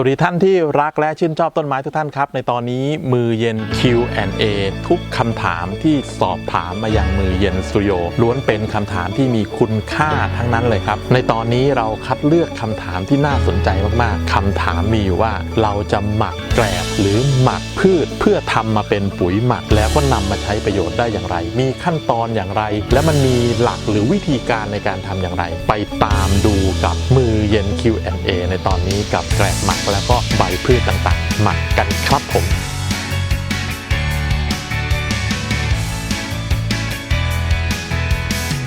สวัสดีท่านที่รักและชื่นชอบต้นไม้ทุกท่านครับ ในตอนนี้มือเย็น Q&A ทุกคำถามที่สอบถามมายังมือเย็นสตูดิโอล้วนเป็นคำถามที่มีคุณค่าทั้งนั้นเลยครับ ในตอนนี้เราคัดเลือกคำถามที่น่าสนใจมากๆคำถามมีอยู่ว่าเราจะหมักแกลบหรือหมักพืชเพื่อทำมาเป็นปุ๋ยหมัก แล้วก็นำมาใช้ประโยชน์ได้อย่างไร มีขั้นตอนอย่างไร และมันมีหลักหรือวิธีการในการทำอย่างไร ไปตามดูกับมือเย็น Q&A ในตอนนี้กับแกลบหมักแล้วก็ใบพืชต่างๆหมักกันครับผม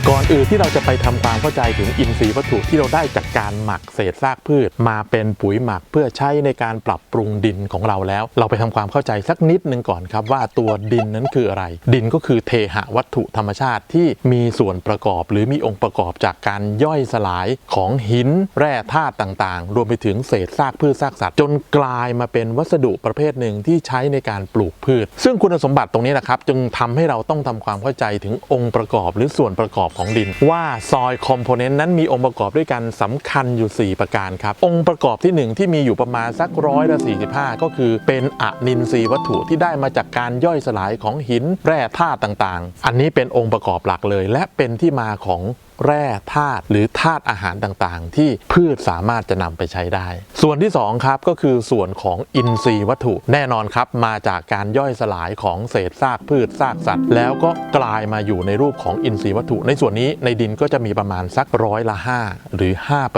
ก่อนอื่นที่เราจะไปทำความเข้าใจถึงอินทรีย์วัตถุที่เราได้จากการหมักเศษซากพืช มาเป็นปุ๋ยหมักเพื่อใช้ในการปรับปรุงดินของเราแล้ว เราไปทำความเข้าใจสักนิดหนึ่งก่อนครับว่าตัวดินนั้นคืออะไร ดินก็คือเทหะวัตถุธรรมชาติที่มีส่วนประกอบ หรือมีองค์ประกอบจากการย่อยสลายของหินแร่ธาตุต่างๆ รวมไปถึงเศษซากพืชซากสัตว์จนกลายมาเป็นวัสดุประเภทหนึ่งที่ใช้ในการปลูกพืช ซึ่งคุณสมบัติตรงนี้นะครับจึงทำให้เราต้องทำความเข้าใจถึงองค์ประกอบ หรือส่วนประกอบของดิน ว่าซอยคอมโพเนนต์นั้นมีองค์ประกอบด้วยกันสำคัญอยู่ 4 ประการครับ องค์ประกอบที่ 1 ที่มีอยู่ประมาณสักร้อยละ45 ก็คือเป็นอะนินทรีย์วัตถุที่ได้มาจากการย่อยสลายของหินแร่ธาตุต่างๆ อันนี้เป็นองค์ประกอบหลักเลย และเป็นที่มาของ แร่ธาตุหรือธาตุอาหารต่างๆ ที่พืชสามารถจะนำไปใช้ได้ ส่วนที่ 2 ครับก็คือส่วนของอินทรีย์วัตถุแน่นอนครับ มาจากการย่อยสลายของเศษซากพืชซากสัตว์ แล้วก็กลายมาอยู่ในรูปของอินทรีย์วัตถุ ในส่วนนี้ในดินก็จะมีประมาณสักร้อยละ 5 หรือ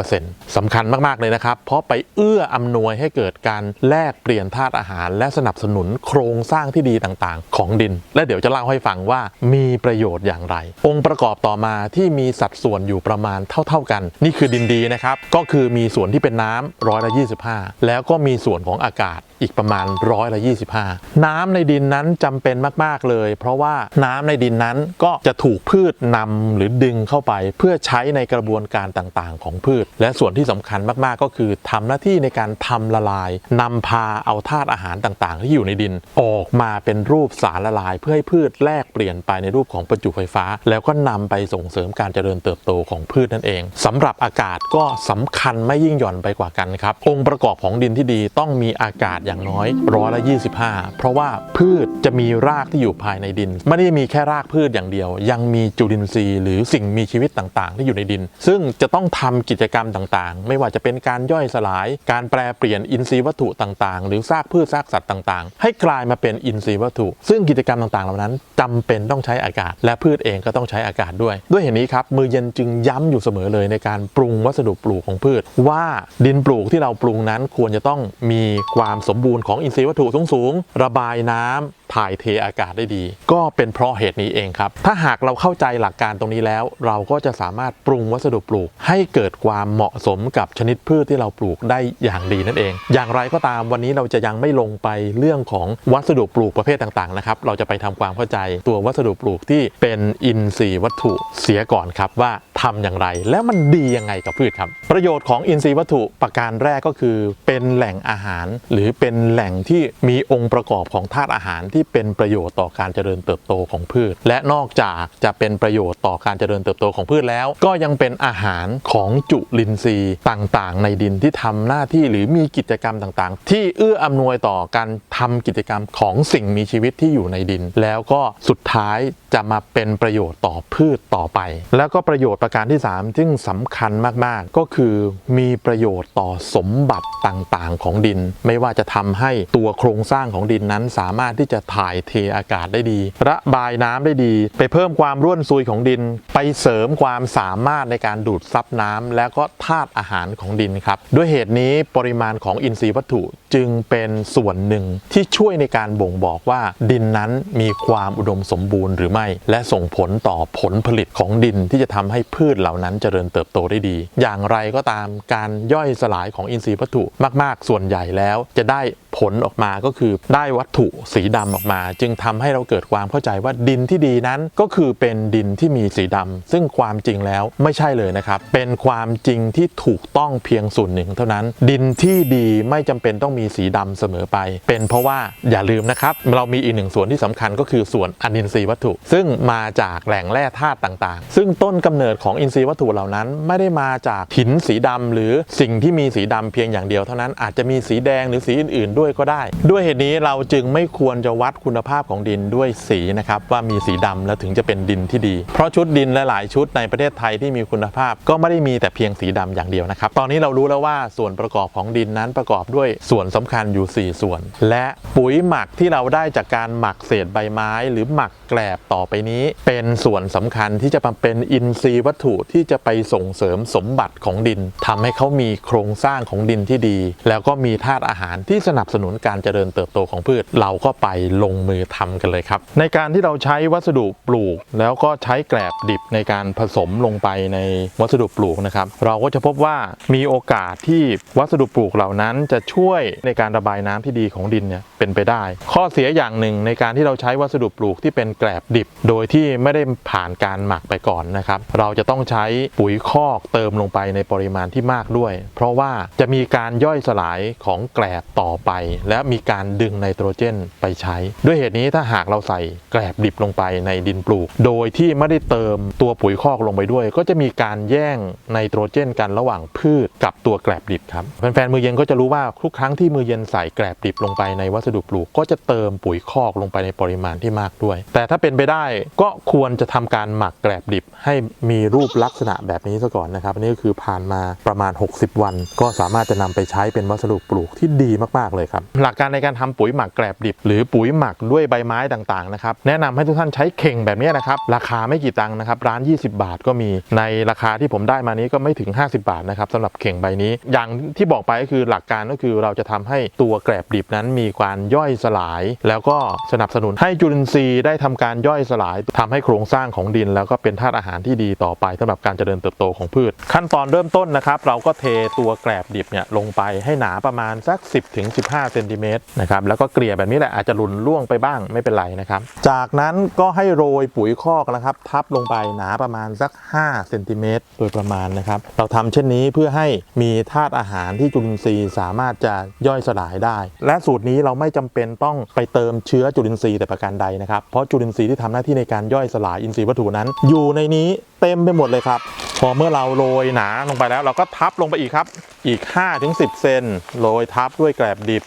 5%สำคัญมากๆเลยนะครับ เพราะไปเอื้ออำนวยให้เกิดการแลกเปลี่ยนธาตุอาหาร และสนับสนุนโครงสร้างที่ดีต่างๆ ของดิน และเดี๋ยวจะเล่าให้ฟังว่ามีประโยชน์อย่างไร องค์ประกอบต่อมาที่มีสัดส่วนอยู่ประมาณเท่า ๆกัน นี่คือดินดีนะครับ ก็คือมีส่วนที่เป็นน้ำร้อยละ25 แล้วก็มีส่วนของอากาศอีกประมาณร้อยละ25 น้ำในดินนั้นจำเป็นมาก ๆ เลย เพราะว่าน้ำในดินนั้นก็จะถูกพืชนำหรือดึงเข้าไป เพื่อใช้ในกระบวนการต่างๆ ของพืช และส่วนที่สำคัญมากๆ ก็คือทำหน้าที่ในการทำละลายนำพาเอาธาตุอาหารต่างๆ ที่อยู่ในดิน ออกมาเป็นรูปสารละลาย เพื่อให้พืชแลกเปลี่ยนไปในรูปของประจุไฟฟ้า แล้วก็นำไปส่งเสริมการเจริญเติบโตของพืชนั่นเองสำหรับอากาศก็สำคัญไม่ยิ่งหย่อนไปกว่ากันครับองค์ประกอบของดินที่ดีต้องมีอากาศอย่างน้อยร้อยละ25 เพราะว่าพืช จะมีรากที่อยู่ภายในดิน ไม่ได้มีแค่รากพืชอย่างเดียว ยังมีจุลินทรีย์ หรือสิ่งมีชีวิตต่างๆ ที่อยู่ในดิน ซึ่งจะต้องทำกิจกรรมต่างๆ ไม่ว่าจะเป็นการย่อยสลาย การแปลเปลี่ยนอินทรีย์วัตถุต่างๆ หรือซากพืชซากสัตว์ต่างๆ ให้กลายมาเป็นอินทรีย์วัตถุ ซึ่งกิจกรรมต่างๆ เหล่านั้นจำเป็นต้องใช้อากาศ และพืชเองก็ต้องใช้อากาศด้วย ด้วยเหตุนี้ครับมือเย็นจึงย้ำอยู่เสมอเลยในการปรุงวัสดุปลูกของพืช ว่าดินปลูกที่เราปรุงนั้นควรจะต้องมีความสมบูรณ์ของอินทรีย์วัตถุสูงๆระบายน้ำถ่ายเทอากาศได้ดี ก็เป็นเพราะเหตุนี้เองครับ ถ้าหากเราเข้าใจหลักการตรงนี้แล้ว เราก็จะสามารถปรุงวัสดุปลูก ให้เกิดความเหมาะสมกับชนิดพืชที่เราปลูกได้อย่างดีนั่นเอง อย่างไรก็ตามวันนี้เราจะยังไม่ลงไปเรื่องของวัสดุปลูกประเภทต่างๆนะครับเราจะไปทำความเข้าใจตัววัสดุปลูกที่เป็นอินทรีย์วัตถุเสียก่อนครับว่า ทำอย่างไร แล้วมันดียังไงกับพืชครับ ประโยชน์ของอินทรีย์วัตถุประการแรกก็คือ เป็นแหล่งอาหาร หรือเป็นแหล่งที่มีองค์ประกอบของธาตุอาหารที่เป็นประโยชน์ต่อการเจริญเติบโตของพืช และนอกจากจะเป็นประโยชน์ต่อการเจริญเติบโตของพืชแล้ว ก็ยังเป็นอาหารของจุลินทรีย์ต่างๆ ในดินที่ทำหน้าที่หรือมีกิจกรรมต่างๆ ที่เอื้ออำนวยต่อการทำกิจกรรมของสิ่งมีชีวิตที่อยู่ในดิน แล้วก็สุดท้ายจะมาเป็นประโยชน์ต่อพืชต่อไป แล้วก็ประโยชน์ประการที่ 3 ซึ่งสำคัญมากๆ ก็คือมีประโยชน์ต่อสมบัติต่างๆ ของดิน ไม่ว่าจะทำให้ตัวโครงสร้างของดินนั้น สามารถที่จะถ่ายเทอากาศได้ดี ระบายน้ำได้ดี ไปเพิ่มความร่วนซุยของดิน ไปเสริมความสามารถในการดูดซับน้ำและก็ธาตุอาหารของดินครับด้วยเหตุนี้ปริมาณของอินทรีย์วัตถุจึงเป็นส่วนหนึ่งที่ช่วยในการบ่งบอกว่า ดินนั้นมีความอุดมสมบูรณ์หรือไม่ และส่งผลต่อผลผลิตของดินที่จะทำให้พืชเหล่านั้นเจริญเติบโตได้ดี อย่างไรก็ตามการย่อยสลายของอินทรีย์วัตถุมาก ๆ ส่วนใหญ่แล้วจะได้ผลออกมาก็คือได้วัตถุสีดำออกมา จึงทำให้เราเกิดความเข้าใจว่าดินที่ดีนั้นก็คือเป็นดินที่มีสีดำซึ่งความจริงแล้วไม่ใช่เลยนะครับ เป็นความจริงที่ถูกต้องเพียงส่วนหนึ่งเท่านั้น ดินที่ดีไม่จำเป็นต้องมีสีดำเสมอไป เป็นเพราะว่าอย่าลืมนะครับ เรามีอีกหนึ่งส่วนที่สำคัญก็คือส่วนอนินทรีย์วัตถุ ซึ่งมาจากแหล่งแร่ธาตุต่างๆ ซึ่งต้นกำเนิดขององอินทรีย์วัตถุเหล่านั้น ไม่ได้มาจากหินสีดำหรือสิ่งที่มีสีดำเพียงอย่างเดียวเท่านั้นอาจจะมีสีแดงหรือสีอื่น ๆ ด้วยก็ได้ ด้วยเหตุนี้เราจึงไม่ควรจะวัดคุณภาพของดินด้วยสีนะครับว่ามีสีดำแล้วถึงจะเป็นดินที่ดี เพราะชุดดินหลายๆชุดในประเทศไทยที่มีคุณภาพ ก็ไม่ได้มีแต่เพียงสีดำอย่างเดียวนะครับตอนนี้เรารู้แล้วว่าส่วนประกอบของดินนั้นประกอบด้วยส่วนสำคัญอยู่ 4 ส่วน และปุ๋ยหมักที่เราได้จากการหมักเศษใบไม้ หรือหมักแกลบต่อไปนี้ เป็นส่วนสำคัญที่จะมาเป็นอินทรีย์วัตถุที่จะไปส่งเสริมสมบัติของดินทำให้เขามีโครงสร้างของดินที่ดี แล้วก็มีธาตุอาหารที่สนับสนุนการเจริญเติบโตของพืช เราก็ไปลงมือทำกันเลยครับ ในการที่เราใช้วัสดุปลูก แล้วก็ใช้แกลบดิบในการผสมลงไปในวัสดุปลูกนะครับ เราก็จะพบว่ามีโอกาสที่วัสดุปลูกเหล่านั้นจะช่วยในการระบายน้ำที่ดีของดินเนี่ยเป็นไปได้ ข้อเสียอย่างหนึ่งในการที่เราใช้วัสดุปลูกที่เป็นแกลบดิบ โดยที่ไม่ได้ผ่านการหมักไปก่อนนะครับ เราจะต้องใช้ปุ๋ยคอกเติมลงไปในปริมาณที่มากด้วย เพราะว่าจะมีการย่อยสลายของแกลบต่อไป และมีการดึงไนโตรเจนไปใช้ ด้วยเหตุนี้ถ้าหากเราใส่แกลบดิบลงไปในดินปลูก โดยที่ไม่ได้เติมตัวปุ๋ยคอกลงไปด้วย ก็จะมีการแย่งไนโตรเจนกันระหว่างพืชกับตัวแกลบดิบครับแฟนๆมือเย็นก็จะรู้ว่าทุกครั้งที่มือเย็นใส่แกลบดิบลงไปในวัสดุปลูก ก็จะเติมปุ๋ยคอกลงไปในปริมาณที่มากด้วย แต่ถ้าเป็นไปได้ก็ควรจะทำการหมักแกลบดิบให้มีรูปลักษณะแบบนี้ซะก่อนนะครับอันนี้ก็คือผ่านมาประมาณ 60 วัน ก็สามารถจะนำไปใช้เป็นวัสดุปลูกที่ดีมากๆเลยครับหลักการในการทำปุ๋ยหมักแกลบดิบ หรือปุ๋ยหมักด้วยใบไม้ต่างๆนะครับแนะนำให้ทุกท่านใช้เข่งแบบนี้นะครับราคาไม่กี่ตังค์นะครับร้าน 20 บาทก็มีในราคาที่ผมได้มานี้ก็ไม่ถึง 50 บาทนะครับสำหรับเข่งใบนี้ อย่างที่บอกไปก็คือหลักการก็คือเราจะทำให้ตัวแกลบดิบนั้นมีการย่อยสลาย แล้วก็สนับสนุนให้จุลินทรีย์ได้ทำการย่อยสลายทำให้โครงสร้างของดิน แล้วก็เป็นธาตุอาหารที่ดีต่อไปสำหรับการเจริญเติบโตของพืช ขั้นตอนเริ่มต้นนะครับ เราก็เทตัวแกลบดิบเนี่ยลงไปให้หนาประมาณสัก 10ถึง15เซนติเมตรนะครับแล้วก็เกลี่ยแบบนี้แหละอาจจะหลุนล่วงไปบ้างไม่เป็นไรนะครับ จากนั้นก็ให้โรยปุ๋ยคอกนะครับ ทับลงไปหนาประมาณสัก5เซนติเมตรโดยประมาณนะครับ เราทำเช่นนี้เพื่อให้มีธาตุอาหารที่จุลินทรีย์สามารถจะย่อยสลายได้ และสูตรนี้เราไม่จำเป็นต้องไปเติมเชื้อจุลินทรีย์แต่ประการใดนะครับเพราะจุลินทรีย์ที่ทำหน้าที่ในการย่อยสลายอินทรีย์วัตถุนั้น อยู่ในนี้เต็มไปหมดเลยครับ พอเมื่อเราโรยหนาลงไปแล้ว เราก็ทับลงไปอีกครับ อีก 5-10 เซนโรยทับด้วยแกลบดิบ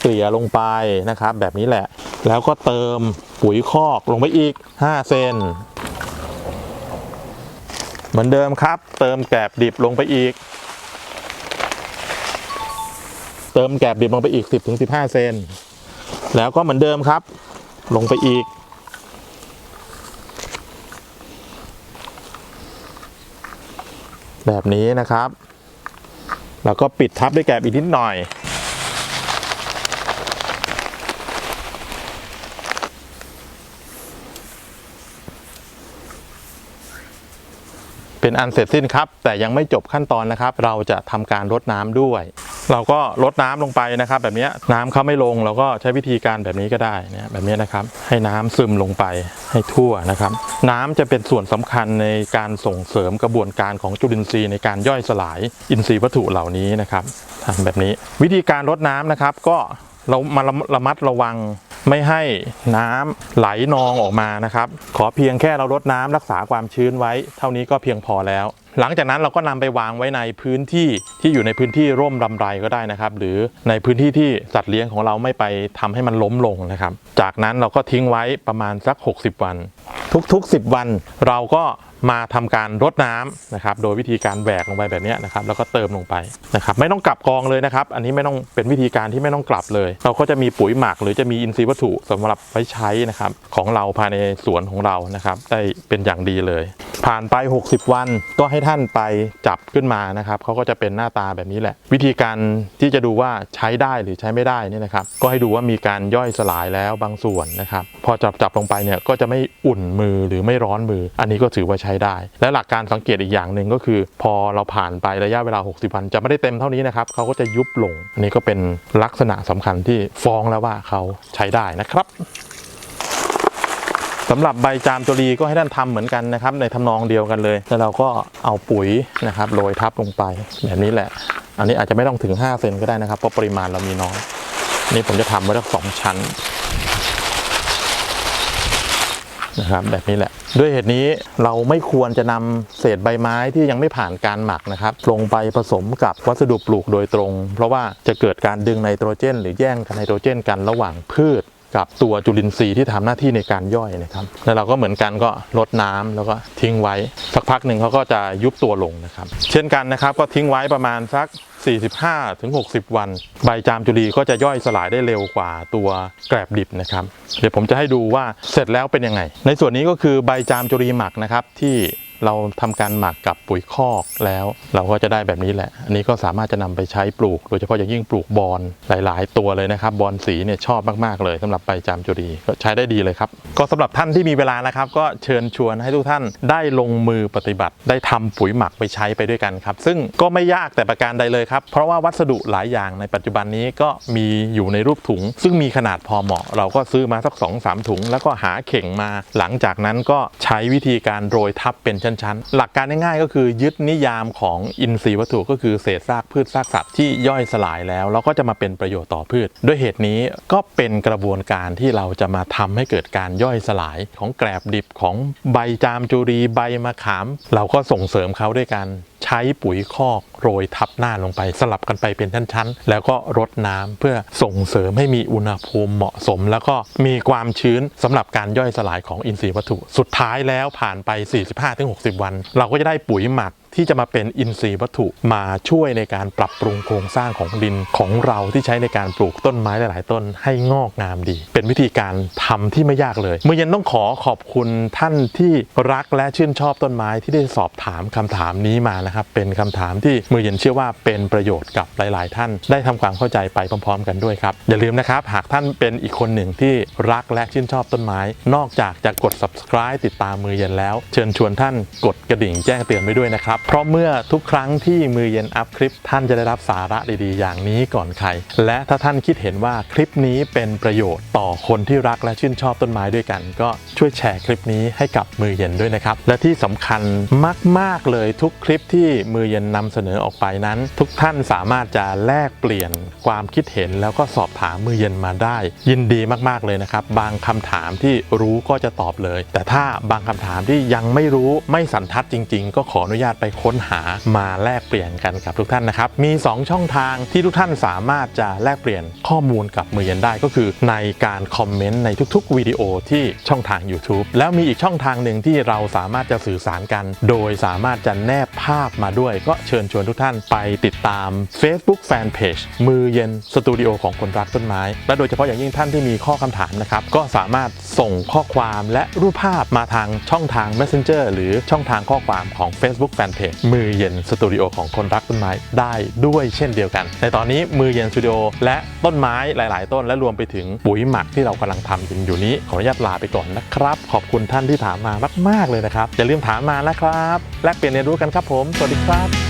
เกลี่ยลงไปนะครับ แบบนี้แหละ แล้วก็เติมปุ๋ยคอกลงไปอีก 5 เซนเหมือนเดิมครับ เติมแกลบดิบลงไปอีก เติมแกลบดิบลงไปอีก 10-15 เซนแล้วก็เหมือนเดิมครับ ลงไปอีก แบบนี้นะครับ แล้วก็ปิดทับด้วยแกลบอีกนิดหน่อย เป็นอันเสร็จสิ้นครับ แต่ยังไม่จบขั้นตอนนะครับ เราจะทำการรดน้ำด้วย เราก็ลดน้ำลงไปนะครับ แบบนี้น้ำเขาไม่ลงเราก็ใช้วิธีการแบบนี้ก็ได้นะแบบนี้นะครับ ให้น้ำซึมลงไปให้ทั่วนะครับ น้ำจะเป็นส่วนสำคัญในการส่งเสริมกระบวนการของจุลินทรีย์ในการย่อยสลายอินทรีย์วัตถุเหล่านี้นะครับทำแบบนี้วิธีการลดน้ำนะครับ ก็เรามาระระมัดระวัง ไม่ให้น้ำไหลนองออกมานะครับ ขอเพียงแค่เราลดน้ำรักษาความชื้นไว้ เท่านี้ก็เพียงพอแล้ว หลังจากนั้นเราก็นำไปวางไว้ในพื้นที่ที่อยู่ในพื้นที่ร่มรำไรก็ได้นะครับ หรือในพื้นที่ที่สัตว์เลี้ยงของเราไม่ไปทำให้มันล้มลงนะครับ จากนั้นเราก็ทิ้งไว้ประมาณสัก 60 วัน ทุกๆ 10 วันเราก็ มาทำการรดน้ำนะครับ โดยวิธีการแหวกลงไปแบบนี้นะครับ แล้วก็เติมลงไปนะครับ ไม่ต้องกลับกองเลยนะครับ อันนี้ไม่ต้องเป็นวิธีการที่ไม่ต้องกลับเลย เราก็จะมีปุ๋ยหมักหรือจะมีอินทรีย์วัตถุสำหรับไว้ใช้นะครับของเราภายในสวนของเรานะครับ ได้เป็นอย่างดีเลย ผ่านไป 60 วันก็ให้ท่านไปจับขึ้นมานะครับเขาก็จะเป็นหน้าตาแบบนี้แหละ วิธีการที่จะดูว่าใช้ได้หรือใช้ไม่ได้นี่นะครับ ก็ให้ดูว่ามีการย่อยสลายแล้วบางส่วนนะครับ พอจับจับลงไปเนี่ยก็จะไม่อุ่นมือหรือไม่ร้อนมือ อันนี้ก็ถือว่าใช้ช้ได้ และหลักการสังเกตอีกอย่างหนึ่งก็คือ พอเราผ่านไประยะเวลา 60 วัน จะไม่ได้เต็มเท่านี้นะครับเขาก็จะยุบลง อันนี้ก็เป็นลักษณะสำคัญที่ฟ้องแล้วว่าเขาใช้ได้นะครับสำหรับใบจามจุรีก็ให้ท่านทำเหมือนกันนะครับ ในทำนองเดียวกันเลย แล้วเราก็เอาปุ๋ยนะครับโรยทับลงไปแบบนี้แหละ อันนี้อาจจะไม่ต้องถึง 5 เซนก็ได้นะครับเพราะปริมาณเรามีน้อยนี่ผมจะทำไว้สักสองชั้น นะครับแบบนี้แหละ ด้วยเหตุนี้เราไม่ควรจะนำเศษใบไม้ที่ยังไม่ผ่านการหมักนะครับ ลงไปผสมกับวัสดุปลูกโดยตรง เพราะว่าจะเกิดการดึงไนโตรเจน หรือแย่งกันไนโตรเจนกันระหว่างพืช กับตัวจุลินทรีย์ที่ทำหน้าที่ในการย่อยนะครับ แล้วเราก็เหมือนกันก็ลดน้ำแล้วก็ทิ้งไว้ สักพักหนึ่งเขาก็จะยุบตัวลงนะครับ เช่นกันนะครับก็ทิ้งไว้ประมาณสัก 45ถึง60 วัน ใบจามจุลีก็จะย่อยสลายได้เร็วกว่าตัวแกลบดิบนะครับ เดี๋ยวผมจะให้ดูว่าเสร็จแล้วเป็นยังไง ในส่วนนี้ก็คือใบจามจุลีหมักนะครับที่ เราทำการหมักกับปุ๋ยคอกแล้ว เราก็จะได้แบบนี้แหละ อันนี้ก็สามารถจะนำไปใช้ปลูก โดยเฉพาะอย่างยิ่งปลูกบอนหลาย ๆ ตัวเลยนะครับบอนสีเนี่ยชอบมากๆเลยสำหรับใบจามจุรีก็ใช้ได้ดีเลยครับ ก็สำหรับท่านที่มีเวลานะครับ ก็เชิญชวนให้ทุกท่านได้ลงมือปฏิบัติ ได้ทำปุ๋ยหมักไปใช้ไปด้วยกันครับ ซึ่งก็ไม่ยากแต่ประการใดเลยครับ เพราะว่าวัสดุหลายอย่างในปัจจุบันนี้ก็มีอยู่ในรูปถุง ซึ่งมีขนาดพอเหมาะ เราก็ซื้อมาสัก2อสถุง แล้วก็หาเข่งมา หลังจากนั้นก็ใช้วิธีการโรยทับเป็นชนๆ หลักการง่ายๆก็คือยึดนิยามของอินทรีย์วัตถุก็คือเศษซากพืชซากสัตว์ที่ย่อยสลายแล้ว แล้วก็จะมาเป็นประโยชน์ต่อพืช ด้วยเหตุนี้ก็เป็นกระบวนการที่เราจะมาทำให้เกิดการย่อยสลายของแกลบดิบของใบจามจุรีใบมะขาม เราก็ส่งเสริมเขาด้วยการใช้ปุ๋ยคอกโรยทับหน้าลงไปสลับกันไปเป็นชั้นๆ แล้วก็รดน้ำเพื่อส่งเสริมให้มีอุณหภูมิเหมาะสม แล้วก็มีความชื้นสำหรับการย่อยสลายของอินทรีย์วัตถุ สุดท้ายแล้วผ่านไป 45-60วัน เราก็จะได้ปุ๋ยหมัก ที่จะมาเป็นอินทรีย์วัตถุมาช่วยในการปรับปรุงโครงสร้างของดินของเราที่ใช้ในการปลูกต้นไม้หลาย ๆ ต้นให้งอกงามดี เป็นวิธีการทำที่ไม่ยากเลย เมื่อเย็นต้องขอขอบคุณท่านที่รักและชื่นชอบต้นไม้ที่ได้สอบถามคำถามนี้มานะครับ เป็นคำถามที่เมื่อเย็นเชื่อว่าเป็นประโยชน์กับหลาย ๆ ท่านได้ทำความเข้าใจไปพร้อม ๆ กันด้วยครับอย่าลืมนะครับ หากท่านเป็นอีกคนหนึ่งที่รักและชื่นชอบต้นไม้ นอกจากจะกด subscribe ติดตามมือเย็นแล้ว เชิญชวนท่านกดกระดิ่งแจ้งเตือนไว้ด้วยนะครับเพราะเมื่อทุกครั้งที่มือเย็นอัพคลิป ท่านจะได้รับสาระดีๆ อย่างนี้ก่อนใคร และถ้าท่านคิดเห็นว่าคลิปนี้เป็นประโยชน์ต่อคนที่รักและชื่นชอบต้นไม้ด้วยกัน ก็ช่วยแชร์คลิปนี้ให้กับมือเย็นด้วยนะครับ และที่สำคัญมาก ๆ เลยทุกคลิปที่มือเย็นนำเสนอออกไปนั้น ทุกท่านสามารถจะแลกเปลี่ยนความคิดเห็นแล้วก็สอบถามมือเย็นมาได้ ยินดีมากๆเลยนะครับ บางคำถามที่รู้ก็จะตอบเลย แต่ถ้าบางคำถามที่ยังไม่รู้ไม่สันทัดจริง ๆ ก็ขออนุญาตไปค้นหามาแลกเปลี่ยนกันกับทุกท่านนะครับ มี 2 ช่องทางที่ทุกท่านสามารถจะแลกเปลี่ยนข้อมูลกับมือเย็นได้ก็คือในการคอมเมนต์ในทุกๆวิดีโอที่ช่องทาง YouTube แล้วมีอีกช่องทางหนึ่งที่เราสามารถจะสื่อสารกัน โดยสามารถจะแนบภาพมาด้วย ก็เชิญชวนทุกท่านไปติดตาม Facebook Fanpage มือเย็นสตูดิโอของคนรักต้นไม้ และโดยเฉพาะอย่างยิ่งท่านที่มีข้อคำถามนะครับก็สามารถส่งข้อความและรูปภาพมาทางช่องทาง Messenger หรือช่องทางข้อความของ Facebook Fanpage มือเย็นสตูดิโอของคนรักต้นไม้ได้ด้วยเช่นเดียวกัน ในตอนนี้มือเย็นสตูดิโอและต้นไม้หลาย ๆ ต้นและรวมไปถึงปุ๋ยหมักที่เรากำลังทำกันอยู่นี้ ขออนุญาตลาไปก่อนนะครับ ขอบคุณท่านที่ถามมามาก ๆ เลยนะครับ อย่าลืมถามมานะครับ แลกเปลี่ยนเรียนรู้กันครับผม สวัสดีครับ